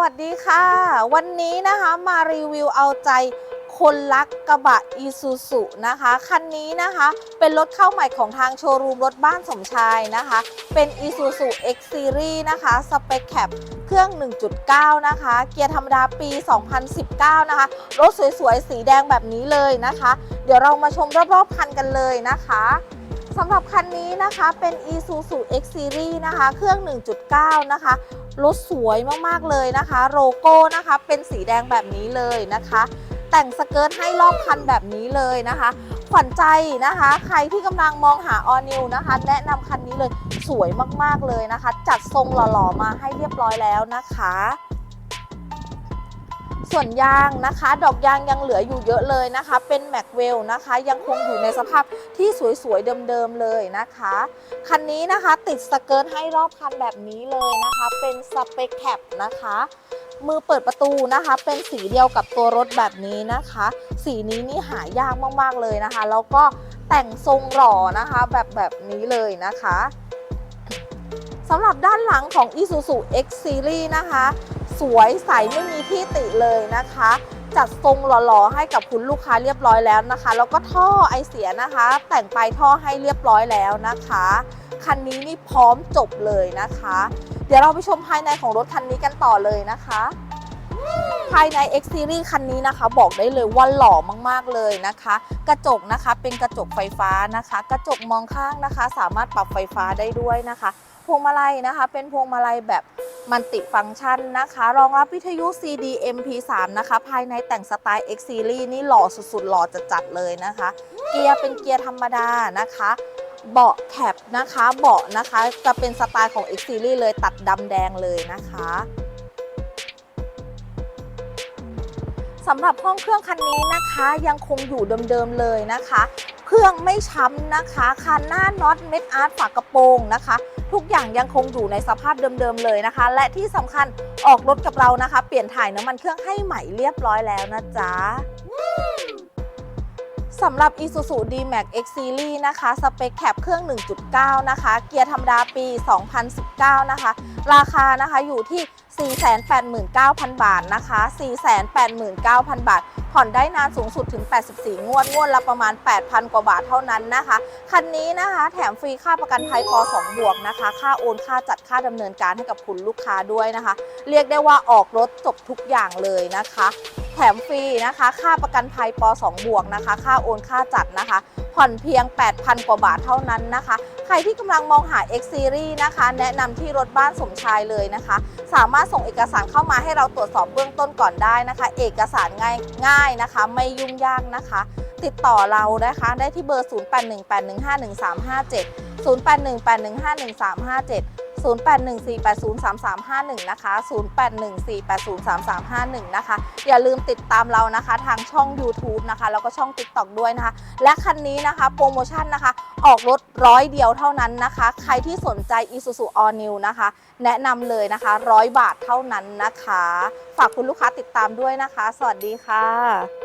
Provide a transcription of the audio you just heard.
วัสดีค่ะ วันนี้นะคะมารีวิวเอาใจคนรักกระบะอีซูซุนะคะ คันนี้นะคะเป็นรถเข้าใหม่ของทางโชว์รูมรถบ้านสมชายนะคะ เป็น Isuzu X Series นะคะสเปคแคปเครื่อง 1.9 นะคะ เกียร์ธรรมดาปี 2019 นะคะ รถสวยๆ สีแดงแบบนี้เลยนะคะ เดี๋ยวเรามาชมรอบๆคันกันเลยนะคะ สำหรับคันนี้นะคะเป็น Isuzu X Series นะคะ เครื่อง 1.9 นะคะ รถสวยมากๆเลยนะคะ โลโก้นะคะเป็นสีแดงแบบนี้เลยนะคะ แต่งสเกิร์ตให้รอบคันแบบนี้เลยนะคะ ขวัญใจนะคะ ใครที่กำลังมองหาออนิวนะคะ แนะนำคันนี้เลยสวยมากๆเลยนะคะ จัดทรงหล่อๆมาให้เรียบร้อยแล้วนะคะ ส่วนยางนะคะ ดอกยางยังเหลืออยู่เยอะเลยนะคะ เป็นแม็กเวลนะคะ ยังคงอยู่ในสภาพที่สวยๆเดิมๆเลยนะคะ คันนี้นะคะติดสเกิร์ตให้รอบคันแบบนี้เลยนะคะ เป็นสเปคแคปนะคะ มือเปิดประตูนะคะ เป็นสีเดียวกับตัวรถแบบนี้นะคะ สีนี้นี่หายากมากๆเลยนะคะ แล้วก็แต่งทรงหล่อนะคะ แบบแบบนี้เลยนะคะสำหรับด้านหลังของ Isuzu X Series นะคะ สวยใสไม่มีที่ติเลยนะคะ จัดทรงหล่อๆให้กับคุณลูกค้าเรียบร้อยแล้วนะคะ แล้วก็ท่อไอเสียนะคะ แต่งปลายท่อให้เรียบร้อยแล้วนะคะคันนี้นี่พร้อมจบเลยนะคะ เดี๋ยวเราไปชมภายในของรถคันนี้กันต่อเลยนะคะ ภายใน X Series คันนี้นะคะ บอกได้เลยว่าหล่อมากๆเลยนะคะ กระจกนะคะเป็นกระจกไฟฟ้านะคะ กระจกมองข้างนะคะ สามารถปรับไฟฟ้าได้ด้วยนะคะ พวงมาลัยนะคะ เป็นพวงมาลัยแบบ มัลติฟังก์ชันนะคะ รองรับวิทยุ CD MP3 นะคะ ภายในแต่งสไตล์ X Series นี่หล่อสุดๆ หล่อจัดๆเลยนะคะ เกียร์เป็นเกียร์ธรรมดานะคะ เบาะแคปนะคะ เบาะนะคะจะเป็นสไตล์ของ X Series เลยตัดดำแดงเลยนะคะสำหรับห้องเครื่องคันนี้นะคะยังคงอยู่เดิมๆเลยนะคะ เครื่องไม่ช้ำนะคะคันหน้าน็อตเม็ดอาร์ตฝากระโปรงนะคะ ทุกอย่างยังคงอยู่ในสภาพเดิมๆเลยนะคะ และที่สำคัญออกรถกับเรานะคะ เปลี่ยนถ่ายน้ำมันเครื่องให้ใหม่เรียบร้อยแล้วนะจ๊ะ สำหรับ Isuzu D-Max X Series นะคะ สเปคแคปเครื่อง 1.9 นะคะ เกียร์ธรรมดาปี 2019 นะคะ ราคานะคะอยู่ที่ 489,000 บาทนะคะ 489,000 บาท ผ่อนได้นานสูงสุดถึง 84 งวด งวดละประมาณ 8,000 กว่าบาทเท่านั้นนะคะ คันนี้นะคะแถมฟรีค่าประกันภัยป2บวกนะคะ ค่าโอน ค่าจัด ค่าดำเนินการให้กับคุณลูกค้าด้วยนะคะ เรียกได้ว่าออกรถจบทุกอย่างเลยนะคะ แถมฟรีนะคะ ค่าประกันภัยป 2 บวกนะคะ ค่าโอนค่าจัดนะคะ ผ่อนเพียง 8,000 กว่าบาทเท่านั้นนะคะ ใครที่กำลังมองหา X Series นะคะ แนะนำที่รถบ้านสมชายเลยนะคะ สามารถส่งเอกสารเข้ามาให้เราตรวจสอบเบื้องต้นก่อนได้นะคะ เอกสารง่ายง่ายนะคะ ไม่ยุ่งยากนะคะ ติดต่อเรานะคะ ได้ที่เบอร์ 0818151357 0818151357 0814803351 นะคะ 0814803351 นะคะ อย่าลืมติดตามเรานะคะ ทางช่อง YouTube นะคะ แล้วก็ช่อง TikTok ด้วยนะคะ และคันนี้นะคะโปรโมชั่นนะคะ ออกรถร้อยเดียวเท่านั้นนะคะ ใครที่สนใจ Isuzu All New นะคะ แนะนำเลยนะคะร้อยบาทเท่านั้นนะคะ ฝากคุณลูกค้าติดตามด้วยนะคะ สวัสดีค่ะ